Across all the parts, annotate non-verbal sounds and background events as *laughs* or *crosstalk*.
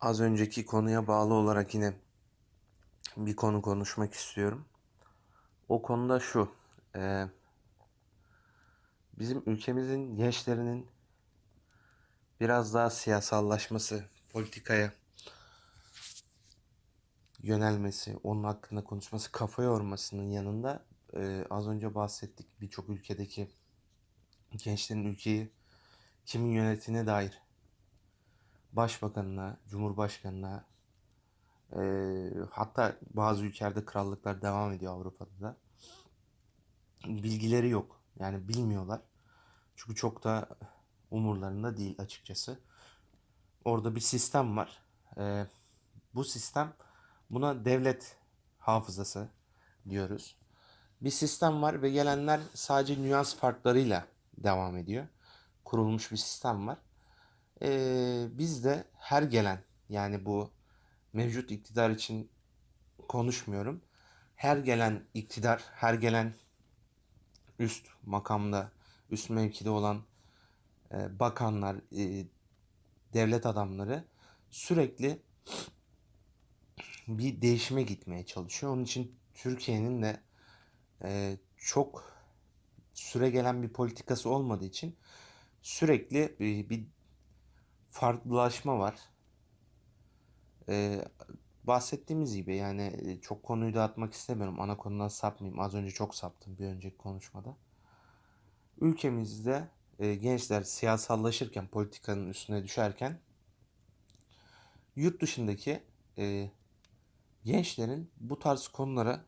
Az önceki konuya bağlı olarak yine bir konu konuşmak istiyorum. O konuda şu. e, bizim ülkemizin gençlerinin biraz daha siyasallaşması, politikaya yönelmesi, onun hakkında konuşması, kafa yormasının yanında e, az önce bahsettik birçok ülkedeki gençlerin ülkeyi kimin yönettiğine dair başbakanına, cumhurbaşkanına, e, hatta bazı ülkelerde krallıklar devam ediyor Avrupa'da da. Bilgileri yok. Yani bilmiyorlar. Çünkü çok da umurlarında değil açıkçası. Orada bir sistem var. E, bu sistem buna devlet hafızası diyoruz. Bir sistem var ve gelenler sadece nüans farklarıyla devam ediyor. Kurulmuş bir sistem var. Ee, biz de her gelen yani bu mevcut iktidar için konuşmuyorum. Her gelen iktidar, her gelen üst makamda, üst mevkide olan e, bakanlar, e, devlet adamları sürekli bir değişime gitmeye çalışıyor. Onun için Türkiye'nin de e, çok süre gelen bir politikası olmadığı için sürekli bir, bir farklılaşma var. E, bahsettiğimiz gibi yani e, çok konuyu dağıtmak istemiyorum. Ana konudan sapmayayım. Az önce çok saptım bir önceki konuşmada. Ülkemizde e, gençler siyasallaşırken, politikanın üstüne düşerken yurt dışındaki e, gençlerin bu tarz konulara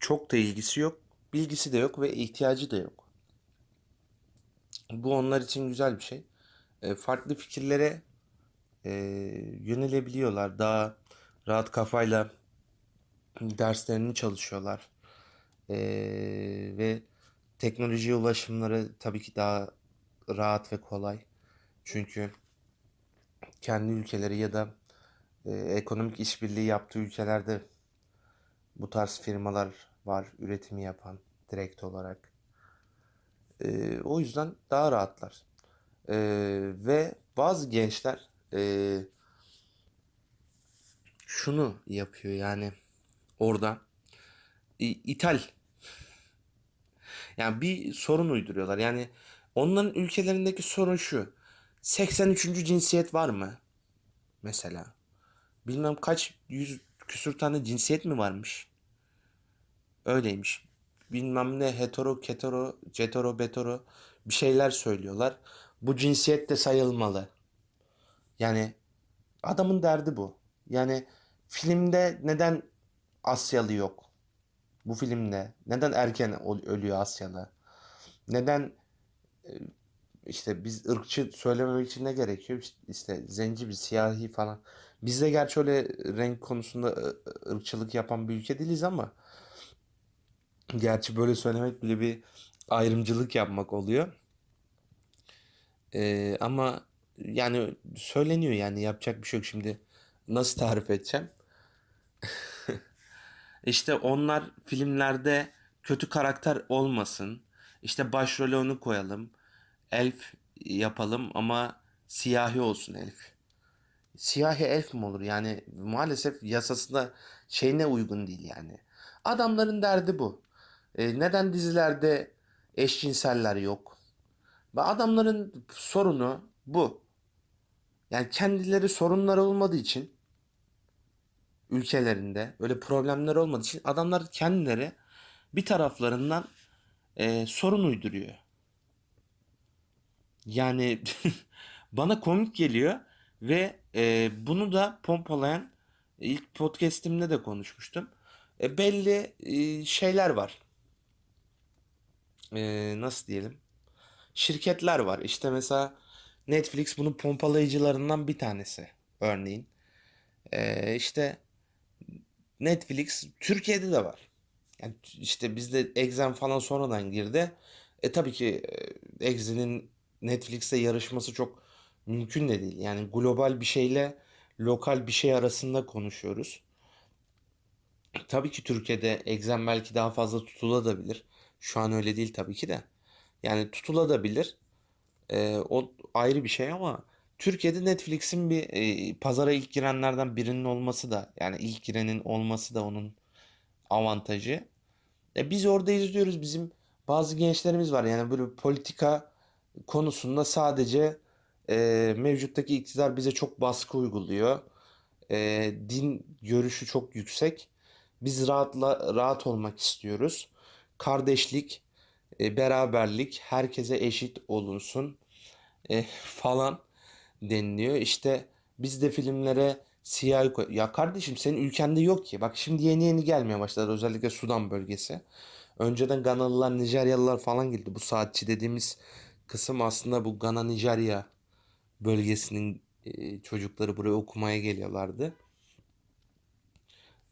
çok da ilgisi yok, bilgisi de yok ve ihtiyacı da yok. Bu onlar için güzel bir şey. E, farklı fikirlere e, yönelebiliyorlar. Daha rahat kafayla derslerini çalışıyorlar. E, ve teknolojiye ulaşımları tabii ki daha rahat ve kolay. Çünkü kendi ülkeleri ya da e, ekonomik işbirliği yaptığı ülkelerde bu tarz firmalar var üretimi yapan direkt olarak. E, o yüzden daha rahatlar. E, ve bazı gençler e, şunu yapıyor yani orada ithal yani bir sorun uyduruyorlar. Yani onların ülkelerindeki sorun şu. 83. cinsiyet var mı? Mesela. Bilmem kaç yüz küsür tane cinsiyet mi varmış? Öyleymiş. Bilmem ne hetero, ketero, cetero, betero bir şeyler söylüyorlar. Bu cinsiyet de sayılmalı. Yani adamın derdi bu. Yani filmde neden Asyalı yok? Bu filmde neden erken ölüyor Asyalı? Neden işte biz ırkçı söylememek için ne gerekiyor? İşte, zenci bir siyahi falan. Biz de gerçi öyle renk konusunda ı- ırkçılık yapan bir ülke değiliz ama gerçi böyle söylemek bile bir ayrımcılık yapmak oluyor. Ee, ama yani söyleniyor yani yapacak bir şey yok şimdi. Nasıl tarif edeceğim? *laughs* İşte onlar filmlerde kötü karakter olmasın. İşte başrole onu koyalım. Elf yapalım ama siyahi olsun elf. Siyahi elf mi olur? Yani maalesef yasasında şeyine uygun değil yani. Adamların derdi bu. E, neden dizilerde eşcinseller yok? Ve adamların sorunu bu. Yani kendileri sorunları olmadığı için ülkelerinde öyle problemler olmadığı için adamlar kendileri bir taraflarından e, sorun uyduruyor. Yani *laughs* bana komik geliyor ve e, bunu da pompalayan ilk podcast'imde de konuşmuştum. E, belli e, şeyler var. E, nasıl diyelim? Şirketler var. İşte mesela Netflix bunun pompalayıcılarından bir tanesi örneğin. E, işte Netflix Türkiye'de de var. Yani işte bizde Exxen falan sonradan girdi. E tabii ki e, Exxen'in Netflix'te yarışması çok mümkün de değil. Yani global bir şeyle lokal bir şey arasında konuşuyoruz. Tabii ki Türkiye'de Exxen belki daha fazla tutulabilir. Şu an öyle değil tabii ki de. Yani tutulabilir. E, o ayrı bir şey ama Türkiye'de Netflix'in bir e, pazara ilk girenlerden birinin olması da yani ilk girenin olması da onun avantajı. E, biz orada izliyoruz. Bizim bazı gençlerimiz var. Yani böyle politika konusunda sadece e, mevcuttaki iktidar bize çok baskı uyguluyor. E, din görüşü çok yüksek. Biz rahatla rahat olmak istiyoruz. Kardeşlik, e, beraberlik, herkese eşit olunsun e, *laughs* falan deniliyor. İşte biz de filmlere siyahi koy... Ya kardeşim senin ülkende yok ki. Bak şimdi yeni yeni gelmeye başladı özellikle Sudan bölgesi. Önceden Ganalılar, Nijeryalılar falan geldi. Bu saatçi dediğimiz kısım aslında bu Gana Nijerya bölgesinin e, çocukları buraya okumaya geliyorlardı.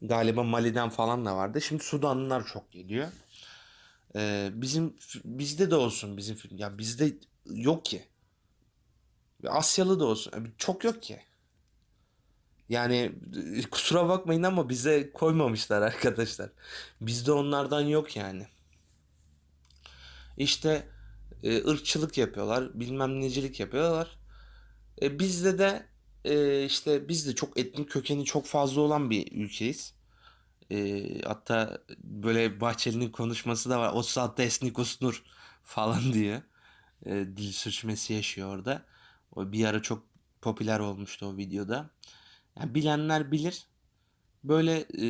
Galiba Mali'den falan da vardı. Şimdi Sudanlılar çok geliyor. Ee, bizim bizde de olsun bizim film. Ya bizde yok ki. Asyalı da olsun. Çok yok ki. Yani e, kusura bakmayın ama bize koymamışlar arkadaşlar. Bizde onlardan yok yani. İşte e, ırkçılık yapıyorlar, bilmem necilik yapıyorlar. E, bizde de e, işte biz de çok etnik kökeni çok fazla olan bir ülkeyiz. E, hatta böyle Bahçeli'nin konuşması da var. O saatte esnik usnur falan *laughs* diye. E, dil sürçmesi yaşıyor orada. O bir ara çok popüler olmuştu o videoda. Yani bilenler bilir. Böyle e,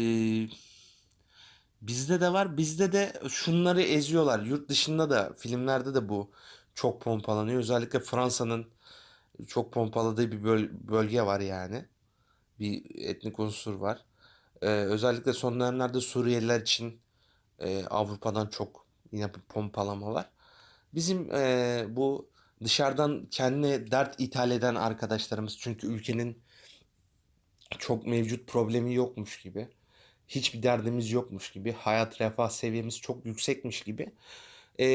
bizde de var. Bizde de şunları eziyorlar. Yurt dışında da filmlerde de bu çok pompalanıyor. Özellikle Fransa'nın çok pompaladığı bir böl- bölge var yani. Bir etnik unsur var. Ee, özellikle son dönemlerde Suriyeliler için e, Avrupa'dan çok yine bir pompalama var. Bizim e, bu dışarıdan kendine dert ithal eden arkadaşlarımız çünkü ülkenin çok mevcut problemi yokmuş gibi, hiçbir derdimiz yokmuş gibi, hayat refah seviyemiz çok yüksekmiş gibi e,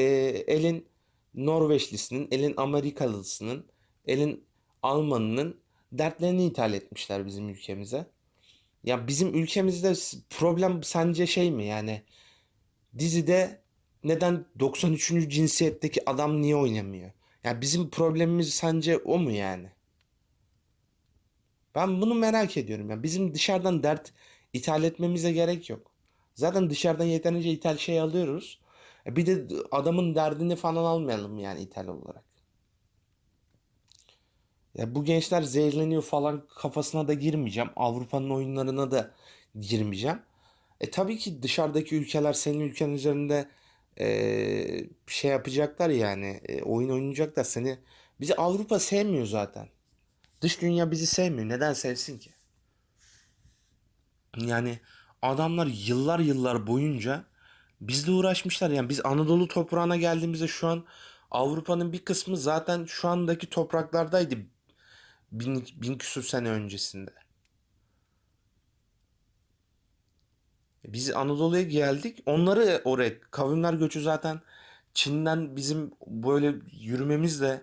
elin Norveçlisinin, elin Amerikalısının, elin Almanının dertlerini ithal etmişler bizim ülkemize. Ya bizim ülkemizde problem sence şey mi yani dizide neden 93. cinsiyetteki adam niye oynamıyor? Ya bizim problemimiz sence o mu yani? Ben bunu merak ediyorum ya. Bizim dışarıdan dert ithal etmemize gerek yok. Zaten dışarıdan yeterince ithal şey alıyoruz. E bir de adamın derdini falan almayalım yani ithal olarak. Ya bu gençler zehirleniyor falan kafasına da girmeyeceğim. Avrupa'nın oyunlarına da girmeyeceğim. E tabii ki dışarıdaki ülkeler senin ülkenin üzerinde e, şey yapacaklar yani e, oyun oynayacaklar seni. Bizi Avrupa sevmiyor zaten. Dış dünya bizi sevmiyor. Neden sevsin ki? Yani adamlar yıllar yıllar boyunca bizle uğraşmışlar. Yani biz Anadolu toprağına geldiğimizde şu an Avrupa'nın bir kısmı zaten şu andaki topraklardaydı bin, bin küsur sene öncesinde. Biz Anadolu'ya geldik. Onları oraya kavimler göçü zaten Çin'den bizim böyle yürümemizle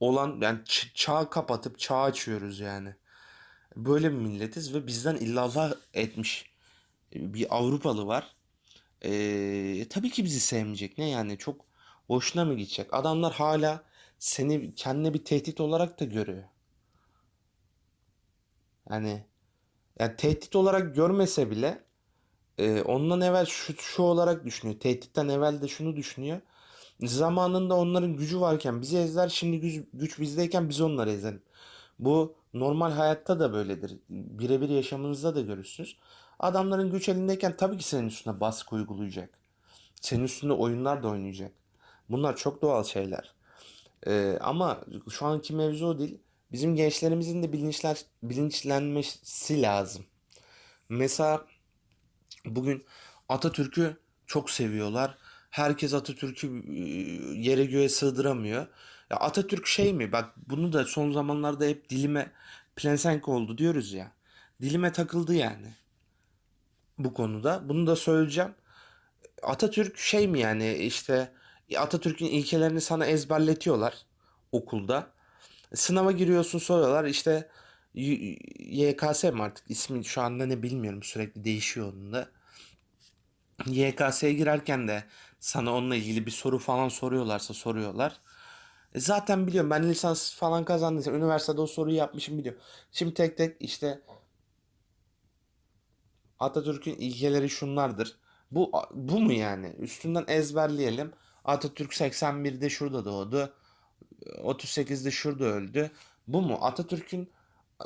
olan yani çağ kapatıp çağ açıyoruz yani. Böyle bir milletiz ve bizden illallah etmiş bir Avrupalı var. Ee, tabii ki bizi sevmeyecek. Ne yani çok hoşuna mı gidecek? Adamlar hala seni kendine bir tehdit olarak da görüyor. Yani, yani tehdit olarak görmese bile e, ondan evvel şu, şu olarak düşünüyor. Tehditten evvel de şunu düşünüyor. Zamanında onların gücü varken bizi ezler, şimdi güç, güç bizdeyken biz onları ezelim. Bu normal hayatta da böyledir. Birebir yaşamınızda da görürsünüz. Adamların güç elindeyken tabii ki senin üstüne baskı uygulayacak. Senin üstünde oyunlar da oynayacak. Bunlar çok doğal şeyler. Ee, ama şu anki mevzu o değil. Bizim gençlerimizin de bilinçler, bilinçlenmesi lazım. Mesela bugün Atatürk'ü çok seviyorlar. Herkes Atatürk'ü e, yere göğe sığdıramıyor. Ya Atatürk şey mi? Bak bunu da son zamanlarda hep dilime pelesenk oldu diyoruz ya. Dilime takıldı yani bu konuda. Bunu da söyleyeceğim. Atatürk şey mi yani işte Atatürk'ün ilkelerini sana ezberletiyorlar okulda. Sınava giriyorsun soruyorlar işte YKS mi artık ismi şu anda ne bilmiyorum sürekli değişiyor onun da. YKS'ye girerken de sana onunla ilgili bir soru falan soruyorlarsa soruyorlar. E zaten biliyorum ben lisans falan kazandıysam üniversitede o soruyu yapmışım biliyorum. Şimdi tek tek işte Atatürk'ün ilkeleri şunlardır. Bu bu mu yani? Üstünden ezberleyelim. Atatürk 81'de şurada doğdu. 38'de şurada öldü. Bu mu? Atatürk'ün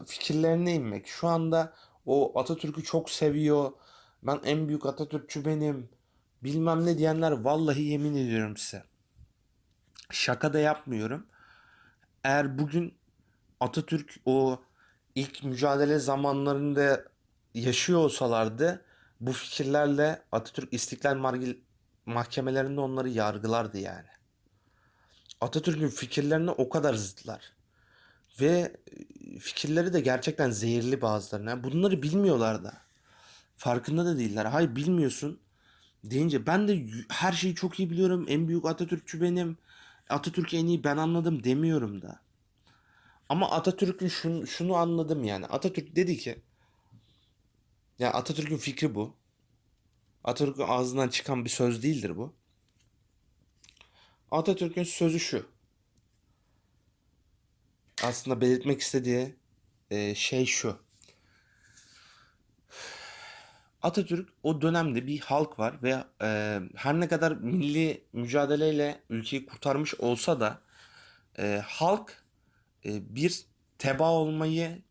fikirlerine inmek. Şu anda o Atatürk'ü çok seviyor. Ben en büyük Atatürkçü benim. Bilmem ne diyenler vallahi yemin ediyorum size. Şaka da yapmıyorum. Eğer bugün Atatürk o ilk mücadele zamanlarında yaşıyor olsalardı bu fikirlerle Atatürk İstiklal mahkemelerinde onları yargılardı yani. Atatürk'ün fikirlerine o kadar zıtlar. Ve e, fikirleri de gerçekten zehirli bazılarına. Bunları bilmiyorlar da. Farkında da değiller. Hayır bilmiyorsun deyince ben de her şeyi çok iyi biliyorum. En büyük Atatürkçü benim. Atatürk'ü en iyi ben anladım demiyorum da. Ama Atatürk'ün şunu, şunu anladım yani. Atatürk dedi ki ya Atatürk'ün fikri bu. Atatürk'ün ağzından çıkan bir söz değildir bu. Atatürk'ün sözü şu. Aslında belirtmek istediği e, şey şu. Atatürk o dönemde bir halk var ve e, her ne kadar milli mücadeleyle ülkeyi kurtarmış olsa da e, halk bir teba olmayı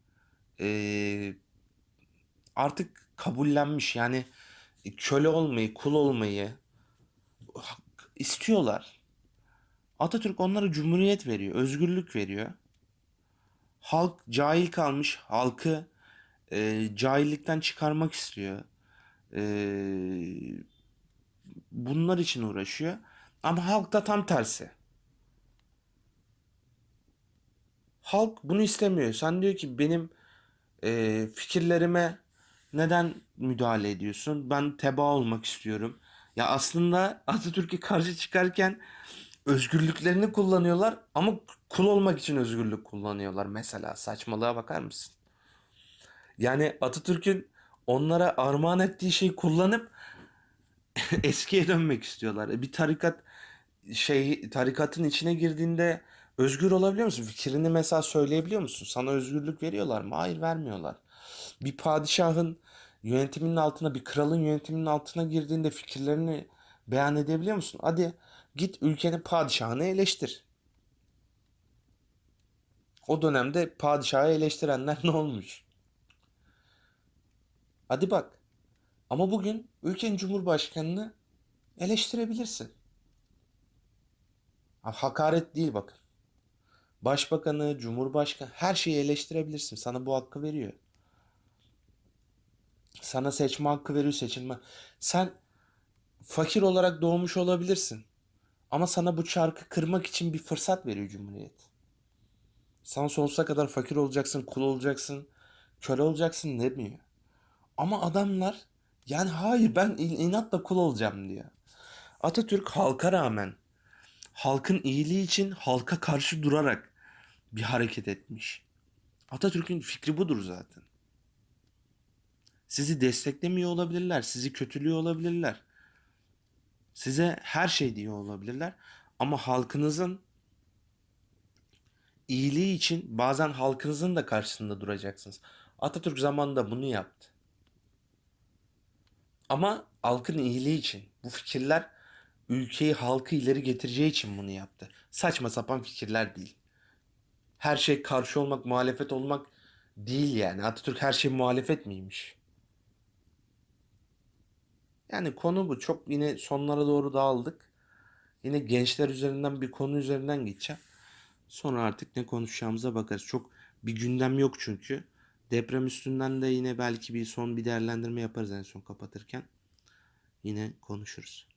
artık kabullenmiş. Yani köle olmayı, kul olmayı istiyorlar. Atatürk onlara cumhuriyet veriyor, özgürlük veriyor. Halk cahil kalmış, halkı e, cahillikten çıkarmak istiyor. E, bunlar için uğraşıyor. Ama halk da tam tersi. Halk bunu istemiyor. Sen diyor ki benim e, fikirlerime neden müdahale ediyorsun? Ben teba olmak istiyorum. Ya aslında Atatürk'e karşı çıkarken özgürlüklerini kullanıyorlar ama kul olmak için özgürlük kullanıyorlar mesela. Saçmalığa bakar mısın? Yani Atatürk'ün onlara armağan ettiği şeyi kullanıp *laughs* eskiye dönmek istiyorlar. E, Bir tarikat şey tarikatın içine girdiğinde özgür olabiliyor musun? Fikrini mesela söyleyebiliyor musun? Sana özgürlük veriyorlar mı? Hayır vermiyorlar. Bir padişahın yönetiminin altına, bir kralın yönetiminin altına girdiğinde fikirlerini beyan edebiliyor musun? Hadi git ülkenin padişahını eleştir. O dönemde padişahı eleştirenler ne olmuş? Hadi bak. Ama bugün ülkenin cumhurbaşkanını eleştirebilirsin. Ha, Hakaret değil bakın. Başbakanı, cumhurbaşkanı her şeyi eleştirebilirsin. Sana bu hakkı veriyor. Sana seçme hakkı veriyor, seçilme. Sen fakir olarak doğmuş olabilirsin. Ama sana bu çarkı kırmak için bir fırsat veriyor Cumhuriyet. Sen sonsuza kadar fakir olacaksın, kul olacaksın, köle olacaksın demiyor. Ama adamlar yani hayır ben in- inatla kul olacağım diyor. Atatürk halka rağmen halkın iyiliği için halka karşı durarak bir hareket etmiş. Atatürk'ün fikri budur zaten. Sizi desteklemiyor olabilirler, sizi kötülüyor olabilirler. Size her şey diyor olabilirler. Ama halkınızın iyiliği için bazen halkınızın da karşısında duracaksınız. Atatürk zamanında bunu yaptı. Ama halkın iyiliği için. Bu fikirler ülkeyi halkı ileri getireceği için bunu yaptı. Saçma sapan fikirler değil. Her şey karşı olmak, muhalefet olmak değil yani. Atatürk her şey muhalefet miymiş? Yani konu bu. Çok yine sonlara doğru dağıldık. Yine gençler üzerinden bir konu üzerinden geçeceğim. Sonra artık ne konuşacağımıza bakarız. Çok bir gündem yok çünkü. Deprem üstünden de yine belki bir son bir değerlendirme yaparız en son kapatırken. Yine konuşuruz.